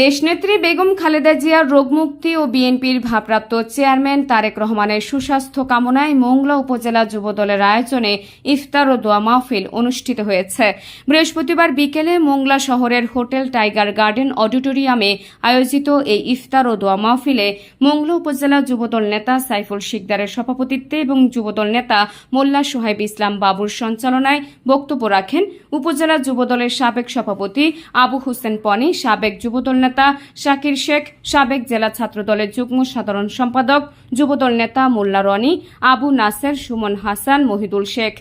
দেশনেত্রী বেগম খালেদা জিয়ার রোগমুক্তি ও বিএনপির ভারপ্রাপ্ত চেয়ারম্যান তারেক রহমানের সুস্বাস্থ্য কামনায় মোংলা উপজেলা যুবদলের আয়োজনে ইফতার ও দোয়া মাহফিল অনুষ্ঠিত হয়েছে। বৃহস্পতিবার বিকেলে মোংলা শহরের হোটেল টাইগার গার্ডেন অডিটোরিয়ামে আয়োজিত এই ইফতার ও দোয়া মাহফিলে মোংলা উপজেলা যুবদল নেতা সাইফুল শিকদারের সভাপতিত্বে এবং যুবদল নেতা মোল্লা সোহাইব ইসলাম বাবুর সঞ্চালনায় বক্তব্য রাখেন উপজেলা যুবদলের সাবেক সভাপতি আবু হোসেন পনি, সাবেক যুবদল নেতা শাকির শেখ, সাবেক জেলা ছাত্রদলের যুগ্ম সাধারণ সম্পাদক, যুবদল নেতা মোল্লা রনি, আবু নাসের, সুমন হাসান, মহিদুল শেখ।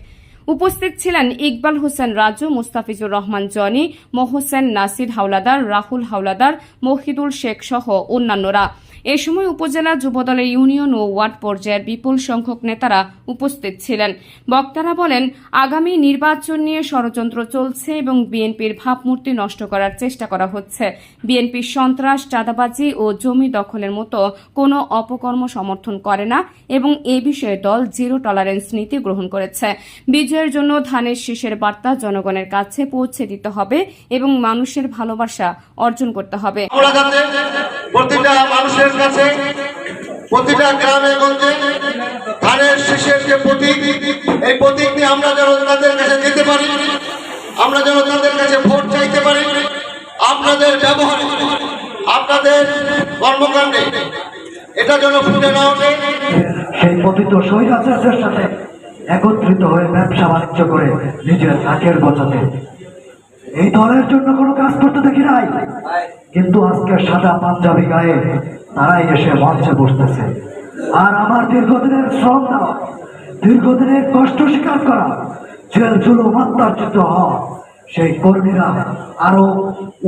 উপস্থিত ছিলেন ইকবাল হোসেন রাজু, মুস্তাফিজুর রহমান জনি, মোহসেন নাসির হাওলাদার, রাহুল হাওলাদার, মহিদুল শেখ সহ অন্যান্যরা। এ সময় উপজেলা যুবদলের ইউনিয়ন ও ওয়ার্ড পর্যায়ের বিপুল সংখ্যক নেতারা উপস্থিত ছিলেন। বক্তারা বলেন, আগামী নির্বাচন নিয়ে ষড়যন্ত্র চলছে এবং বিএনপির ভাবমূর্তি নষ্ট করার চেষ্টা করা হচ্ছে। বিএনপির সন্ত্রাস, চাঁদাবাজি ও জমি দখলের মতো কোনো অপকর্ম সমর্থন করে না এবং এ বিষয়ে দল জিরো টলারেন্স নীতি গ্রহণ করেছে। বিজয়ের জন্য ধানের শীষের বার্তা জনগণের কাছে পৌঁছে দিতে হবে এবং মানুষের ভালোবাসা অর্জন করতে হবে। প্রতিটা মানুষের কাছে, প্রতিটা গ্রামে গঞ্জে ধানের শীষের যে প্রতীক, এই প্রতীক নিয়ে আমরা যেন তাদের কাছে যেতে পারি, আমরা যেন তাদের কাছে ভোট চাইতে পারি, আপনাদের ব্যবহারে, আপনাদের কর্মকাণ্ডে, এটা যেন ফুটে না ওঠে। সেই পতিত স্বৈরাচার্যের সাথে একত্রিত হয়ে ব্যবসা বাণিজ্য করে নিজের নাকের বচাতে এই দলের জন্য কোনো কাজ করতে দেখি নাই। কিন্তু আজকে সাদা পাঞ্জাবি গায়ে তারাই এসে মঞ্চে বসতেছে। আর আমার দীর্ঘদিনের শ্রম দেওয়া দীর্ঘদিনের কষ্ট স্বীকার করা জেল জুলুম অত্যাচারিত হওয়া সেই কর্মীরা আরও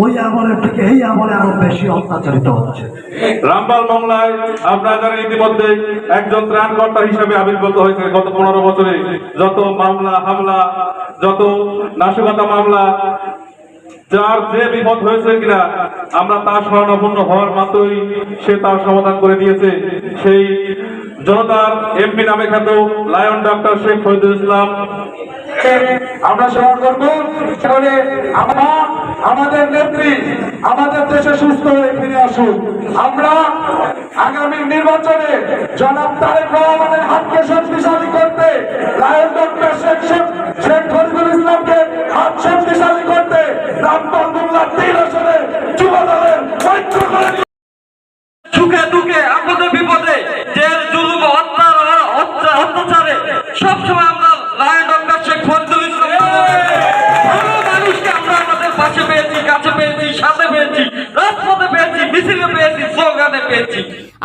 ওই আমলের থেকে এই আমলে আরও বেশি অত্যাচারিত হচ্ছে। রামপাল মামলায় আপনারা জানেন ইতিমধ্যে একজন ত্রাণকর্তা হিসেবে আবির্ভূত হয়েছে গত পনেরো বছরে। যত মামলা হামলা যত নাশকতা মামলা যার যে বিপদ হয়েছে কিনা, আমরা তার স্মরণাপন্ন হওয়ার মাত্রই সে তার সমাধান করে দিয়েছে। সেই জনতার এমপি নামে খ্যাত লায়ন ডক্টর শেখ ফরিদুল ইসলাম। আমরা স্মরণ করব, তাহলে আমরা, আমাদের নেত্রী, আমাদের দেশে সুস্থ হয়ে ফিরে আসুন আমরা আগামী নির্বাচনে জনাব তারেক রহমানের হাতকে শক্তিশালী করতে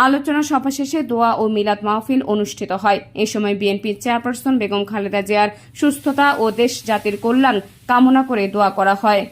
আলোচনা সভা শেষে দোয়া ও মিলাদ মাহফিল অনুষ্ঠিত হয়। এ সময় বিএনপির চেয়ারপারসন বেগম খালেদা জিয়ার সুস্থতা ও দেশ জাতির কল্যাণ কামনা করে দোয়া করা হয়।